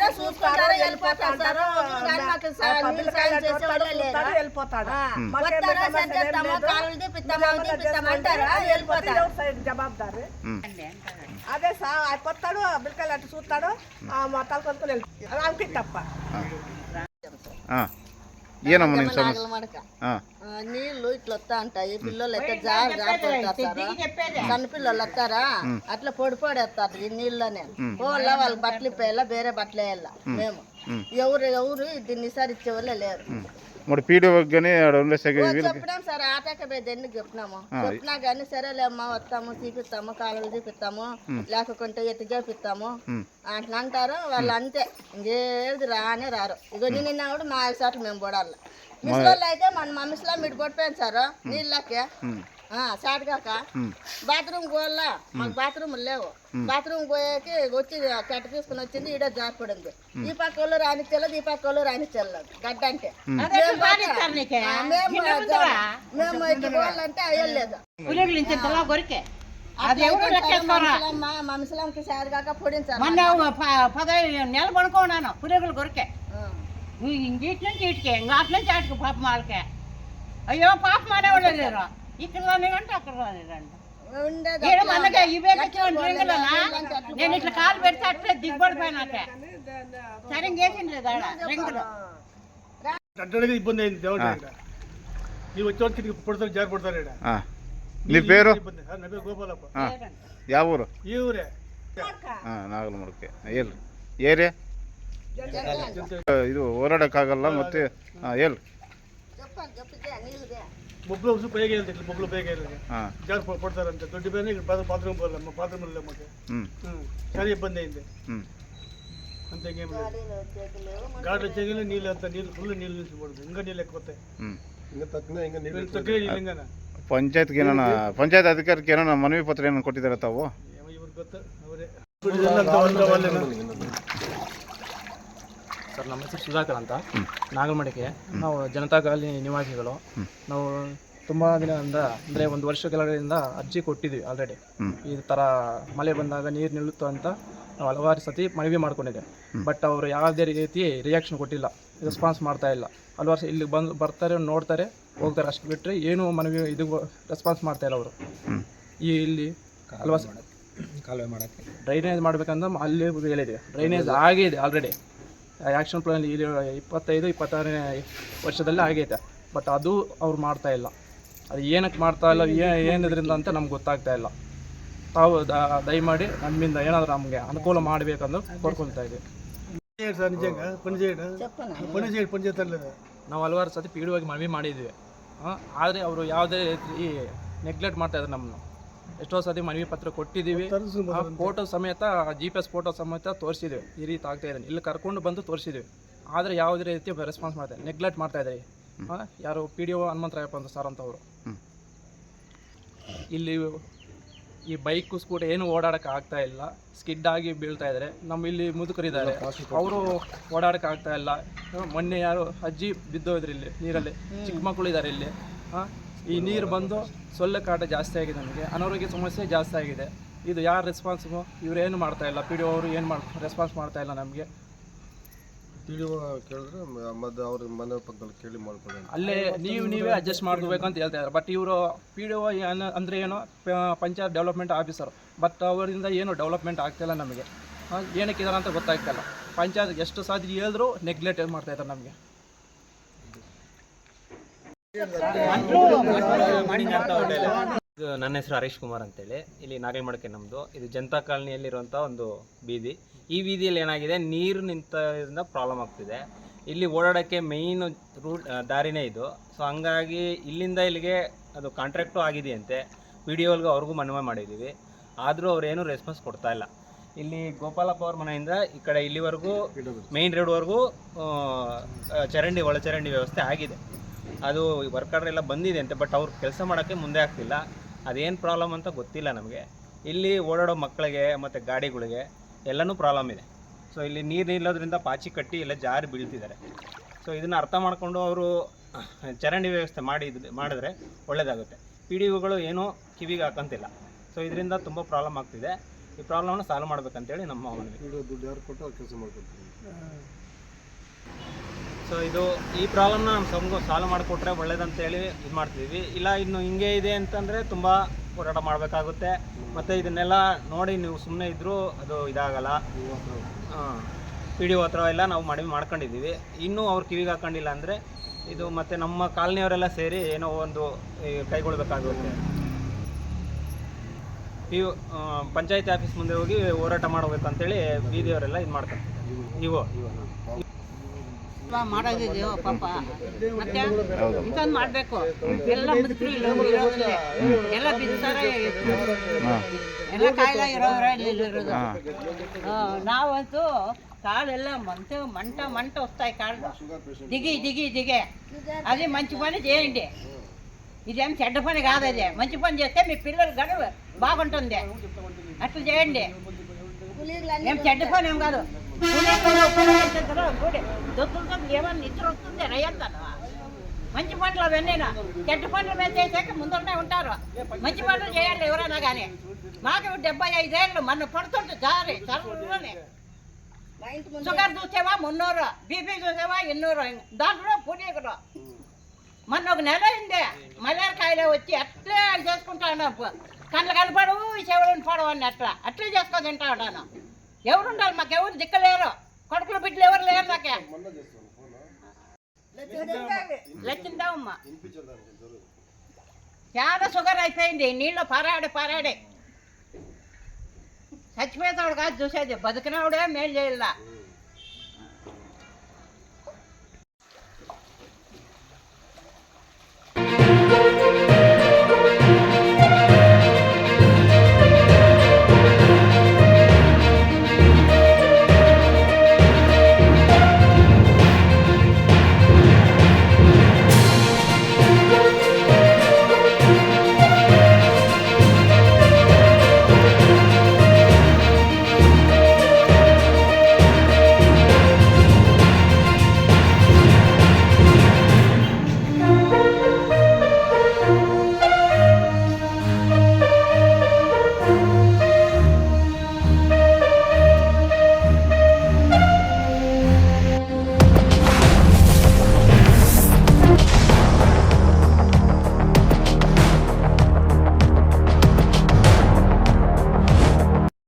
ఏదో వెళ్ళిపోతా వెళ్ళిపోతాడు అదే సార్ అయిపోతాడు బిల్కలు అటు చూస్తాడు మొత్తాలు కొనుక్కొని వెళ్ళిపోతాడు అంకి తప్ప నీళ్ళు నీళ్ళు ఇట్లా వస్తా ఉంటాయి పిల్లలు అయితే జారు జారుతారు సన్న పిల్లలు వస్తారా? అట్లా పొడి పొడేస్తారు ఈ నీళ్ళనే. పోవాలా వాళ్ళు బట్టలు ఇప్పేయాలా వేరే బట్టలు వేయాలా? మేము. ఎవరు ఎవరు దీన్ని సరిచ్చేవాళ్ళే లేరు. మరి పీడియో కానీ ఆడ వీళ్ళకి. చెప్పినాం సార్ ఆటక బేదెన్ని చెప్పినాము. చెప్పినా కానీ సరేలేమ్మా వస్తాము తీపిస్తాము కాలువలు తీపిస్తాము లేకుంటే ఎత్తి చేపిస్తాము అట్లా అంటారు వాళ్ళు అంతే. ఇంకేది రానే రారు. ఇగో నిన్న కూడా మా సార్లు మేము పడాలి. మిస్లోళ్ళు అయితే మన మా మిస్లో మీరు కొట్టిపోయాను సార్. నీళ్ళకి. సాటుగాక బాత్రూమ్ పోవాలా? మాకు బాత్రూమ్ లేవు. బాత్రూమ్ పోయాకి వచ్చి కట్ట తీసుకుని వచ్చింది ఈడ జారిపడింది. ఈ పక్క వాళ్ళు రానిచ్చలేదు ఈ పక్క వాళ్ళు రానిచ్చలేదు గడ్డ అంటే. మేము ఇట్లా పోవాలంటే అయ్యలేదు. పులిగులించింతలో గొరికే. అది ఎవరు లెక్కేసుకోరా మా ముసలాంకి సారిగాక పొడించారు మొన్న ప- పదహైదు నెలలు పడుకోన్నాను పులిగులు గొరికే. ఇంగిటి నుంచి ఇటుకే ఇంకా అట్ల నుంచి ఆటికి పాప మాలకే అయ్యో పాప మానేవాళ్ళు లేరు. ಈ ತಿಂಗಳಲ್ಲಿ ಅಂತಾ. ಕರವರಿದ್ದಾರೆ ನೀ ಇట్లా ಕಾಲು ಬೆಡ್ತ ಅಷ್ಟೆ ಯಾವ ಊರು ಈ ಊರೇ? ಹ ಆ ನಾಗಲ ಮುಡಕೆ ಇದು ಓಡಡಕ ಮತ್ತೆ ಏಯ್ಲ್ ಜಪ್ಪ ಬೊಬ್ಳು ಹಸು ಬೇಗ ಇರ್ತೈತಿ ಬೊಬ್ಳು ಬೇಗ ಇರಲಿ ಹಾಂ. ಜಾಸ್ತಿ ಕೊಡ್ತಾರಂತೆ ದೊಡ್ಡ ಬೇನೆ ಬಾತ್ರೂಮ್ ಬರಲ್ಲ ಬಾತ್ರೂಮ್ ಮೇಲೆ ಮತ್ತೆ. ಹ್ಞೂ ಹ್ಞೂ ಸರಿ ಇಬ್ಬಂದಿ ಇದೆ ಹ್ಞೂ ಅಂತ ಗೇಮ್ ಗಾಡಿ ಹೆಚ್ಚಾಗಿಲ್ಲ ನೀರು ಅಂತ ನೀರು ಫುಲ್ ನೀರು ನಿಲ್ಲಿಸ್ಬಿಡ್ದು ಹಿಂಗೆ ನೀರು ಹಾಕೋತೆ ಹ್ಞೂ ಹಿಂಗೆ ತಕ್ಕನೆ ಪಂಚಾಯತ್ಗೆ ಏನೋ ಪಂಚಾಯತ್ ಅಧಿಕಾರಕ್ಕೆ ಏನೋ ಮನವಿ ಪತ್ರ ಏನೋ ಕೊಟ್ಟಿದ್ದಾರೆ ತಾವು? ಇವ್ರಿಗೆ ಗೊತ್ತು ಅವರೇ. ಸರ್ ನಮ್ಮ ಹೆಸರು ಸುಧಾಕರ್ ಅಂತ. ನಾಗಮಡಿಕೆ ನಾವು ಜನತಾ ಕಾಲನಿ ನಿವಾಸಿಗಳು. ನಾವು ತುಂಬ ದಿನದಿಂದ ಅಂದರೆ ಒಂದು ವರ್ಷ ಕೆಳಗಡೆಯಿಂದ ಅರ್ಜಿ ಕೊಟ್ಟಿದ್ವಿ ಆಲ್ರೆಡಿ ಈ ಥರ ಮಳೆ ಬಂದಾಗ ನೀರು ನಿಲ್ಲುತ್ತೋ ಅಂತ ನಾವು ಹಲವಾರು ಸತಿ ಮನವಿ ಮಾಡ್ಕೊಂಡಿದ್ದೆ. ಬಟ್ ಅವರು ಯಾವುದೇ ರೀತಿ ರಿಯಾಕ್ಷನ್ ಕೊಟ್ಟಿಲ್ಲ. ರೆಸ್ಪಾನ್ಸ್ ಮಾಡ್ತಾ ಇಲ್ಲ. ಹಲವಾರು ಇಲ್ಲಿ ಬಂದು ಬರ್ತಾರೆ ನೋಡ್ತಾರೆ ಹೋಗ್ತಾರೆ. ಅಷ್ಟು ಬಿಟ್ಟರೆ ಏನು ಮನವಿ ಇದು ರೆಸ್ಪಾನ್ಸ್ ಮಾಡ್ತಾ ಇಲ್ಲ ಅವರು. ಈ ಇಲ್ಲಿ ಹಲವಾರು ಕಾಲುವೆ ಮಾಡೋಕ್ಕೆ. ಡ್ರೈನೇಜ್ ಮಾಡ್ಬೇಕಂದ್ರೆ ಅಲ್ಲಿ ಹೇಳಿದೆ ಡ್ರೈನೇಜ್ ಆಗಿದೆ ಆಲ್ರೆಡಿ ಆ್ಯಕ್ಷನ್ ಪ್ಲಾನಲ್ಲಿ ಇಲ್ಲಿ ಇಪ್ಪತ್ತೈದು ಇಪ್ಪತ್ತಾರನೇ ವರ್ಷದಲ್ಲೇ ಆಗೈತೆ. ಬಟ್ ಅದು ಅವ್ರು ಮಾಡ್ತಾ ಇಲ್ಲ. ಅದು ಏನಕ್ಕೆ ಮಾಡ್ತಾ ಇಲ್ಲ ಏನಿದ್ರಿಂದ ಅಂತ ನಮ್ಗೆ ಗೊತ್ತಾಗ್ತಾ ಇಲ್ಲ. ತಾವು ದಯಮಾಡಿ ನಮ್ಮಿಂದ ಏನಾದರೂ ನಮಗೆ ಅನುಕೂಲ ಮಾಡಬೇಕಂದು ಕೋರ್ಕೊಳ್ತಾ ಇದ್ದೀವಿ. ನಾವು ಹಲವಾರು ಸತಿ ಪೀಡವಾಗಿ ಮನವಿ ಮಾಡಿದ್ವಿ. ಆದರೆ ಅವರು ಯಾವುದೇ ನೆಗ್ಲೆಕ್ಟ್ ಮಾಡ್ತಾ ಮಾಡ್ತಾಯಿದ್ರು ನಮ್ಮನ್ನು. ಎಷ್ಟೋ ಸತಿ ಮನವಿ ಪತ್ರ ಕೊಟ್ಟಿದ್ದೀವಿ. ಆ ಫೋಟೋ ಸಮೇತ ಜಿ ಪಿ ಎಸ್ ಫೋಟೋ ಸಮೇತ ತೋರಿಸಿದ್ವಿ. ಈ ರೀತಿ ಆಗ್ತಾ ಇದೆ. ಇಲ್ಲಿ ಕರ್ಕೊಂಡು ಬಂದು ತೋರಿಸಿದ್ವಿ. ಆದರೆ ಯಾವುದೇ ರೀತಿ ರೆಸ್ಪಾನ್ಸ್ ಮಾಡ್ತಾರೆ ನೆಗ್ಲೆಕ್ಟ್ ಮಾಡ್ತಾ ಇದ್ದಾರೆ. ಹಾಂ ಯಾರು ಪಿ ಡಿ ಒ ಹನುಮಂತರಾಯಪ್ಪ ಅಂತ ಸರ್ ಅಂತ ಅವರು ಇಲ್ಲಿ ಈ ಬೈಕು ಸ್ಕೂಟರ್ ಏನು ಓಡಾಡಕ್ಕೆ ಆಗ್ತಾ ಇಲ್ಲ. ಸ್ಕಿಡ್ ಆಗಿ ಬೀಳ್ತಾ ಇದ್ದಾರೆ. ನಮ್ಮ ಇಲ್ಲಿ ಮುದುಕರಿದ್ದಾರೆ. ಅವರು ಓಡಾಡಕ್ಕೆ ಆಗ್ತಾ ಇಲ್ಲ. ಮೊನ್ನೆ ಯಾರು ಅಜ್ಜಿ ಬಿದ್ದೋದ್ರು ಇಲ್ಲಿ ನೀರಲ್ಲಿ. ಚಿಕ್ಕ ಮಕ್ಕಳು ಇದ್ದಾರೆ ಇಲ್ಲಿ. ಹಾಂ ಈ ನೀರು ಬಂದು ಸೊಳ್ಳೆ ಕಾಟ ಜಾಸ್ತಿ ಆಗಿದೆ ನಮಗೆ. ಅನಾರೋಗ್ಯ ಸಮಸ್ಯೆ ಜಾಸ್ತಿ ಆಗಿದೆ. ಇದು ಯಾರು ರೆಸ್ಪಾನ್ಸಿಬು ಇವ್ರೇನು ಮಾಡ್ತಾ ಇಲ್ಲ? ಪಿ ಡಿ ಅವರು ಏನು ಮಾಡ್ ರೆಸ್ಪಾನ್ಸ್ ಮಾಡ್ತಾ ಇಲ್ಲ ನಮಗೆ. ತಿಳಿಯುವ ಕೇಳಿದ್ರೆ ಮತ್ತೆ ಅವ್ರ ಮನೆ ಪಕ್ಕದಲ್ಲಿ ಕೇಳಿ ಮಾಡ್ಕೊಳ್ಳಿ ಅಲ್ಲೇ ನೀವು ನೀವೇ ಅಡ್ಜಸ್ಟ್ ಮಾಡ್ಕೋಬೇಕು ಅಂತ ಹೇಳ್ತಾ ಇದ್ದಾರೆ. ಬಟ್ ಇವರು ಪಿ ಡಿ ಒ ಅಂದರೆ ಏನು? ಪಂಚಾಯತ್ ಡೆವಲಪ್ಮೆಂಟ್ ಆಫೀಸರ್ ಬಟ್ ಅವರಿಂದ ಏನು ಡೆವಲಪ್ಮೆಂಟ್ ಆಗ್ತಾಯಿಲ್ಲ ನಮಗೆ. ಏನಕ್ಕಿದ್ದಾರೆ ಅಂತ ಗೊತ್ತಾಗ್ತಾಯಿಲ್ಲ ಪಂಚಾಯತ್ ಎಷ್ಟು ಸಾಧ್ಯ ಹೇಳಿದ್ರು ನೆಗ್ಲೆಕ್ಟ್ ಮಾಡ್ತಾ ಇದ್ದಾರೆ ನಮಗೆ. ನನ್ನ ಹೆಸರು ಹರೀಶ್ ಕುಮಾರ್ ಅಂತೇಳಿ. ಇಲ್ಲಿ ನಾಗಲ್ಮಡಕೆ ನಮ್ಮದು ಇದು ಜನತಾ ಕಾಲನಿಯಲ್ಲಿರುವಂಥ ಒಂದು ಬೀದಿ. ಈ ಬೀದಿಯಲ್ಲಿ ಏನಾಗಿದೆ? ನೀರು ನಿಂತ ಪ್ರಾಬ್ಲಮ್ ಆಗ್ತಿದೆ. ಇಲ್ಲಿ ಓಡಾಡೋಕ್ಕೆ ಮೇಯ್ನ್ ರೂಟ್ ದಾರಿನೇ ಇದು. ಸೊ ಹಂಗಾಗಿ ಇಲ್ಲಿಂದ ಇಲ್ಲಿಗೆ ಅದು ಕಾಂಟ್ರಾಕ್ಟು ಆಗಿದೆಯಂತೆ. ಪಿ ಡಿ ಒಲ್ಗೆ ಅವ್ರಿಗೂ ಮನವಿ ಮಾಡಿದ್ದೀವಿ. ಆದರೂ ಅವ್ರೇನು ರೆಸ್ಪಾನ್ಸ್ ಕೊಡ್ತಾ ಇಲ್ಲ. ಇಲ್ಲಿ ಗೋಪಾಲಪ್ಪ ಅವ್ರ ಮನೆಯಿಂದ ಈ ಕಡೆ ಇಲ್ಲಿವರೆಗೂ ಮೇಯ್ನ್ ರೋಡ್ವರೆಗೂ ಚರಂಡಿ, ಒಳಚರಂಡಿ ವ್ಯವಸ್ಥೆ ಆಗಿದೆ. ಅದು ವರ್ಕರ್ ಎಲ್ಲ ಬಂದಿದೆ ಅಂತೆ ಬಟ್ ಅವ್ರು ಕೆಲಸ ಮಾಡೋಕ್ಕೆ ಮುಂದೆ ಆಗ್ತಿಲ್ಲ. ಅದೇನು ಪ್ರಾಬ್ಲಮ್ ಅಂತ ಗೊತ್ತಿಲ್ಲ ನಮಗೆ. ಇಲ್ಲಿ ಓಡಾಡೋ ಮಕ್ಕಳಿಗೆ ಮತ್ತು ಗಾಡಿಗಳಿಗೆ ಎಲ್ಲನೂ ಪ್ರಾಬ್ಲಮ್ ಇದೆ. ಸೊ ಇಲ್ಲಿ ನೀರು ನಿಲ್ಲೋದ್ರಿಂದ ಪಾಚಿ ಕಟ್ಟಿ ಎಲ್ಲ ಜಾರಿ ಬೀಳ್ತಿದ್ದಾರೆ. ಸೊ ಇದನ್ನು ಅರ್ಥ ಮಾಡಿಕೊಂಡು ಅವರು ಚರಂಡಿ ವ್ಯವಸ್ಥೆ ಮಾಡಿ ಮಾಡಿದ್ರೆ ಒಳ್ಳೆಯದಾಗುತ್ತೆ ಪಿ ಡಿ ಒಗಳು ಏನೂ ಕಿವಿಗೆ ಹಾಕಂತಿಲ್ಲ. ಸೊ ಇದರಿಂದ ತುಂಬ ಪ್ರಾಬ್ಲಮ್ ಆಗ್ತಿದೆ. ಈ ಪ್ರಾಬ್ಲಮ್ನ ಸಾಲ್ವ್ ಮಾಡ್ಬೇಕಂತೇಳಿ ನಮ್ಮ ಮನವಿ. ದುಡ್ಡು ಯಾರು ಕೊಟ್ಟು ಕೆಲಸ ಮಾಡ್ಕೊಡ್ತೀವಿ ಸೊ ಇದು ಈ ಪ್ರಾಬ್ಲಮ್ನ ನಮ್ಮ ಸಂಘ ಸಾಲ್ವ್ ಮಾಡಿಕೊಟ್ರೆ ಒಳ್ಳೇದಂತೇಳಿ ಇದು ಮಾಡ್ತಿದ್ವಿ. ಇಲ್ಲ ಇನ್ನು ಹಿಂಗೆ ಇದೆ ಅಂತಂದರೆ ತುಂಬ ಹೋರಾಟ ಮಾಡಬೇಕಾಗುತ್ತೆ. ಮತ್ತು ಇದನ್ನೆಲ್ಲ ನೋಡಿ ನೀವು ಸುಮ್ಮನೆ ಇದ್ದರೂ ಅದು ಇದಾಗಲ್ಲ. ಪಿ ಡಿ ಒ ಹತ್ರ ಎಲ್ಲ ನಾವು ಮನವಿ ಮಾಡ್ಕೊಂಡಿದ್ದೀವಿ. ಇನ್ನೂ ಅವ್ರು ಕಿವಿಗೆ ಹಾಕೊಂಡಿಲ್ಲ ಅಂದರೆ ಇದು ಮತ್ತು ನಮ್ಮ ಕಾಲನಿಯವರೆಲ್ಲ ಸೇರಿ ಏನೋ ಒಂದು ಕೈಗೊಳ್ಬೇಕಾಗುತ್ತೆ. ಪಿ ಪಂಚಾಯತಿ ಆಫೀಸ್ ಮುಂದೆ ಹೋಗಿ ಹೋರಾಟ ಮಾಡಬೇಕು ಅಂತೇಳಿ ಬೀದಿಯವರೆಲ್ಲ ಇದು ಮಾಡ್ತಾರೆ. ಇವು. ಮಾಡೋದಿದೆಯೋ ಪಾಪ ಮತ್ತೆ ಇಂಥದ್ದು ಮಾಡಬೇಕು ಎಲ್ಲ ಮುದುಕರು ಇಲ್ಲ ಇರೋದಿಲ್ಲ ಎಲ್ಲ ಬಿಡ್ತಾರೆ ಹಾಂ ಎಲ್ಲ ಕಾಯಿಲೆ ಇರೋರ ಇರೋದು ಹಾಂ ಆ, ನಾವಂತೂ కాళ్ళెల్ల మంట మంట మంట వస్తాయి కాళ్ళు దిగి దిగి దిగే అది మంచి పని చేయండి ఇదేం చెడ్డ పని కాదు అది మంచి పని చేస్తే మీ పిల్లలు గడువు బాగుంటుంది అట్లా చేయండి ఏం చెడ్డ పని ఏం కాదు దొత్తులతో ఏమన్నా నిద్ర వస్తుంది రయ్యంతాను మంచి పనులు అవన్నీనా చెడ్డ పనులు మీద చేసాక ముందరనే ఉంటారు మంచి పనులు చేయాలి ఎవరైనా కానీ మాకు డెబ్బై ఐదేళ్ళు మన పడుతుంటే జారి చల్లనే షుగర్ చూసేవా మున్నూరు బీపీ చూసేవా ఎన్నూరు దాంట్లో పునీకుడు మొన్న ఒక నెల అయింది మలేరియా వచ్చి అట్లే చేసుకుంటా ఉన్నాను కళ్ళు కనపడవు చెవులను పడవు అని అట్లా అట్లే చేసుకొని తింటా ఉన్నాను ఎవరు ఉండాలి మాకు ఎవరు దిక్కలేరు. కొడుకులు బిడ్డలు ఎవరు లేరు నాకే లచ్చిందామమ్మా చాలా షుగర్ అయిపోయింది. నీళ్ళు పారాడే పారాడే. చచ్చిపోయేటోడు కాదు చూసేది. బతికినవాడే మేలు చేయాల.